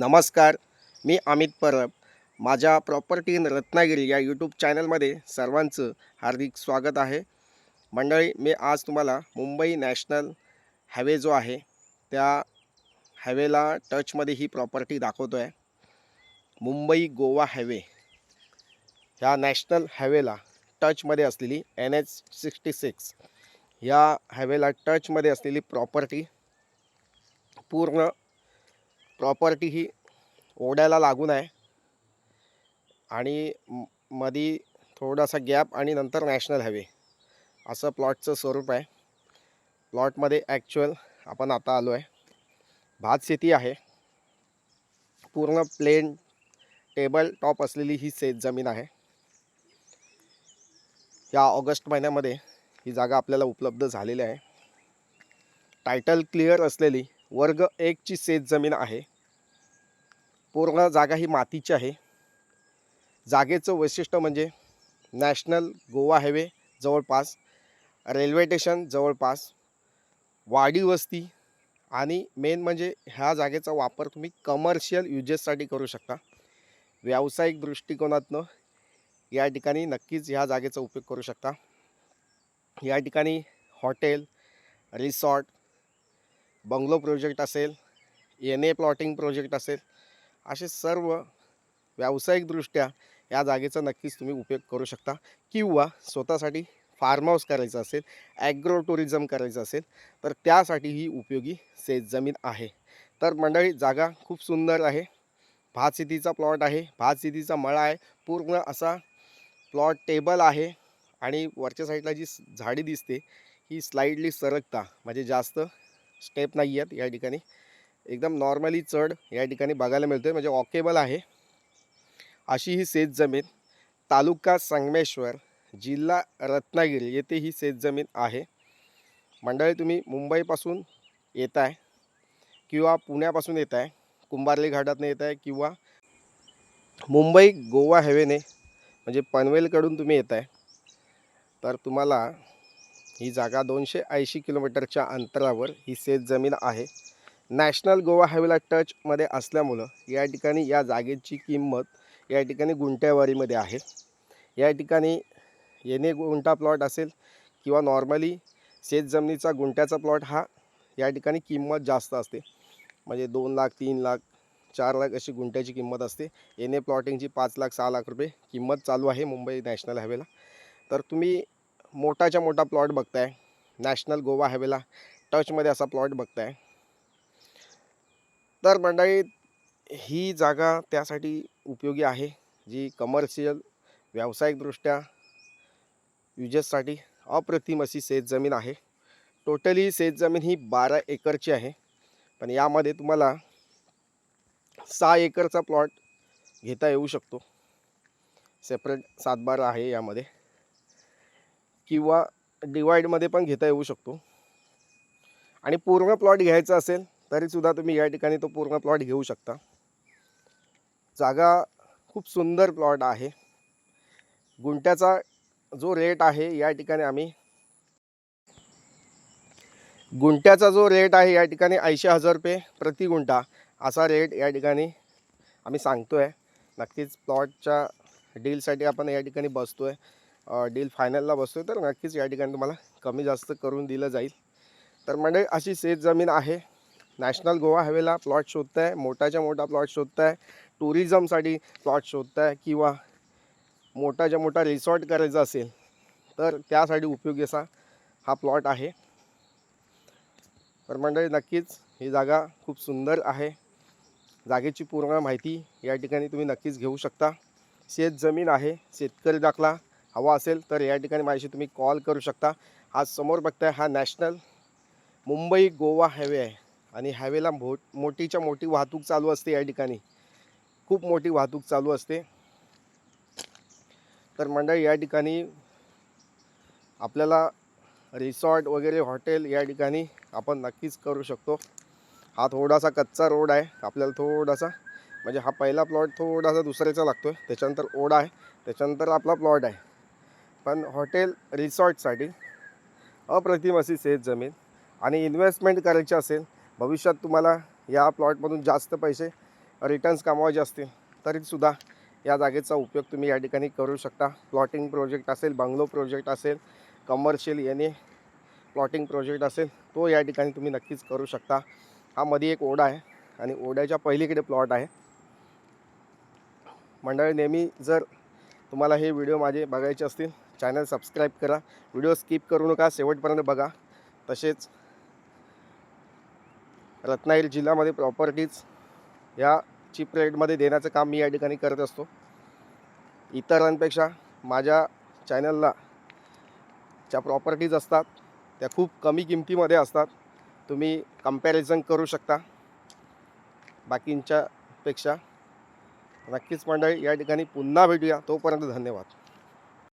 नमस्कार मी अमित परब. माझ्या property in Ratnagiri या यूट्यूब चॅनलमध्ये सर्वांचं हार्दिक स्वागत आहे. मंडळी मी आज तुम्हाला मुंबई नॅशनल हायवे जो आहे त्या हायवेला टचमध्ये ही प्रॉपर्टी दाखवतो आहे मुंबई गोवा हायवे ह्या नॅशनल हायवेला टचमध्ये असलेली एन एच सिक्स्टी सिक्स या हायवेला टचमध्ये असलेली प्रॉपर्टी पूर्ण प्रॉपर्टी ही ओढ्याला लागून आहे आणि मध्ये मधी थोडासा गॅप आणि नंतर नॅशनल हायवे असं प्लॉटचं स्वरूप आहे. प्लॉटमध्ये ॲक्च्युअल आपण आता आलो आहे भात शेती आहे. पूर्ण प्लेन टेबल टॉप असलेली ही शेत जमीन आहे. या ऑगस्ट महिन्यामध्ये ही जागा आपल्याला उपलब्ध झालेली आहे. टायटल क्लिअर असलेली वर्ग एकची शेत जमीन आहे. पूर्ण जागा ही मातीची आहे. जागेचं वैशिष्ट्य म्हणजे नॅशनल गोवा हायवे जवळपास रेल्वे स्टेशन जवळपास वाडी वस्ती आणि मेन म्हणजे ह्या जागेचा वापर तुम्ही कमर्शियल युजेससाठी करू शकता. व्यावसायिक दृष्टिकोनातनं या ठिकाणी नक्कीच ह्या जागेचा उपयोग करू शकता. या ठिकाणी हॉटेल रिसॉर्ट बंगलो प्रोजेक्ट असेल एन ए प्लॉटिंग प्रोजेक्ट असेल असे सर्व व्यावसायिकदृष्ट्या या जागेचा नक्कीच तुम्ही उपयोग करू शकता. किंवा स्वतःसाठी फार्म हाऊस करायचं असेल ॲग्रो टुरिझम करायचं असेल तर त्यासाठी ही उपयोगी शेत जमीन आहे. तर मंडळी जागा खूप सुंदर आहे. भात शेतीचा प्लॉट आहे. भात शेतीचा मळा आहे. पूर्ण असा प्लॉट टेबल आहे. आणि वरच्या साईडला जी झाडी दिसते ही स्लाईडली सरकता. म्हणजे जास्त स्टेप नाही आहेत या ठिकाणी. एकदम नॉर्मली चढ या ठिकाणी बघायला मिळतोय. म्हणजे ऑकेबल आहे. अशी ही शेत जमीन तालुका संगमेश्वर जिल्हा रत्नागिरी येथे ही शेत जमीन आहे. मंडळी तुम्ही मुंबईपासून येत आहे किंवा पुण्यापासून येत आहे कुंभारली घाटातनं येत आहे किंवा मुंबई गोवा हायवेने म्हणजे पनवेलकडून तुम्ही येत आहे तर तुम्हाला ही जागा दोनशे ऐंशी किलोमीटरच्या अंतरावर ही शेत जमीन आहे. नॅशनल गोवा हायवेला टचमध्ये असल्यामुळं या ठिकाणी या जागेची किंमत या ठिकाणी गुंट्यावारीमध्ये आहे. या ठिकाणी येणे गुंटा प्लॉट असेल किंवा नॉर्मली शेत जमिनीचा गुंट्याचा प्लॉट हा या ठिकाणी किंमत जास्त असते. म्हणजे दोन लाख तीन लाख चार लाख अशी गुंट्याची किंमत असते. एन ए प्लॉटिंगची पाच लाख सहा लाख रुपये किंमत चालू आहे मुंबई नॅशनल हायवेला. तर तुम्ही मोठाच्या मोठा प्लॉट बघताय. नॅशनल गोवा हायवेला टचमध्ये असा प्लॉट बघताय. तर मंडळी ही जागा त्यासाठी उपयोगी आहे जी कमर्शियल व्यावसायिकदृष्ट्या युजेससाठी अप्रतिम अशी शेतजमीन आहे. टोटली शेतजमीन ही बारा एकरची आहे. पण यामध्ये तुम्हाला सहा एकरचा प्लॉट घेता येऊ शकतो. सेपरेट सातबारा आहे यामध्ये. किंवा डिवाईडमध्ये पण घेता येऊ शकतो. आणि पूर्ण प्लॉट घ्यायचा असेल तरीसुद्धा तुम्ही या ठिकाणी तो पूर्ण प्लॉट घेऊ शकता. जागा खूप सुंदर प्लॉट आहे. गुंट्याचा जो रेट आहे या ठिकाणी आम्ही गुंट्याचा जो रेट आहे या ठिकाणी ऐंशी हजार रुपये प्रति गुंठा असा रेट या ठिकाणी आम्ही सांगतो आहे नक्कीच प्लॉटच्या डीलसाठी आपण या ठिकाणी बसतो आहे डील फायनलला बसतो आहे तर नक्कीच या ठिकाणी तुम्हाला कमी जास्त करून दिलं जाईल. तर म्हणजे अशी शेत जमीन आहे. नॅशनल गोवा हवेला प्लॉट शोधताय मोठाच्या मोठा प्लॉट शोधताय टुरिझमसाठी प्लॉट शोधताय किंवा मोठाच्या मोठा रिसॉर्ट करायचा असेल तर त्यासाठी उपयोगी असा हा प्लॉट आहे. तर मंडळी नक्कीच ही जागा खूप सुंदर आहे. जागेची पूर्ण माहिती या ठिकाणी तुम्ही नक्कीच घेऊ शकता. शेत जमीन आहे शेतकरी दाखला हवा असेल तर या ठिकाणी माझ्याशी तुम्ही कॉल करू शकता. आज समोर बघताय हा नॅशनल मुंबई गोवा हायवे आहे. आणि हायवेला मो मोठीच्या मोठी वाहतूक चालू असते या ठिकाणी. खूप मोठी वाहतूक चालू असते. तर मंडळ या ठिकाणी आपल्याला रिसॉर्ट वगैरे हॉटेल या ठिकाणी आपण नक्कीच करू शकतो. हा थोडासा कच्चा रोड आहे. आपल्याला थोडासा म्हणजे हा पहिला प्लॉट थोडासा दुसऱ्याचा लागतो आहे त्याच्यानंतर ओढा आहे. त्याच्यानंतर आपला प्लॉट आहे. पण हॉटेल रिसॉर्टसाठी अप्रतिम अशी शेत जमीन आणि इन्व्हेस्टमेंट करायची असेल भविष्यात तुम्हाला या प्लॉटमधून जास्त पैसे रिटर्न्स कमवायचे असतील तरीसुद्धा या जागेचा उपयोग तुम्ही या ठिकाणी करू शकता. प्लॉटिंग प्रोजेक्ट असेल बंगलो प्रोजेक्ट असेल कमर्शियल याने प्लॉटिंग प्रोजेक्ट असेल तो या ठिकाणी तुम्ही नक्कीच करू शकता. हा मध्ये एक ओढा आहे आणि ओढ्याच्या पहिलीकडे प्लॉट आहे. मंडळी नेहमी जर तुम्हाला हे व्हिडिओ माझे बघायचे असतील चॅनल सबस्क्राईब करा. व्हिडिओ स्किप करू नका शेवटपर्यंत बघा. तसेच रत्नागिरी जिल्ह्यामध्ये प्रॉपर्टीज ह्या चीप रेटमध्ये देण्याचं काम मी या ठिकाणी करत असतो. इतरांपेक्षा माझ्या चॅनलला ज्या प्रॉपर्टीज असतात त्या खूप कमी किमतीमध्ये असतात. तुम्ही कंपॅरिझन करू शकता. बाकींच्यापेक्षा नक्कीच मंडळी या ठिकाणी पुन्हा भेटूया. तोपर्यंत धन्यवाद.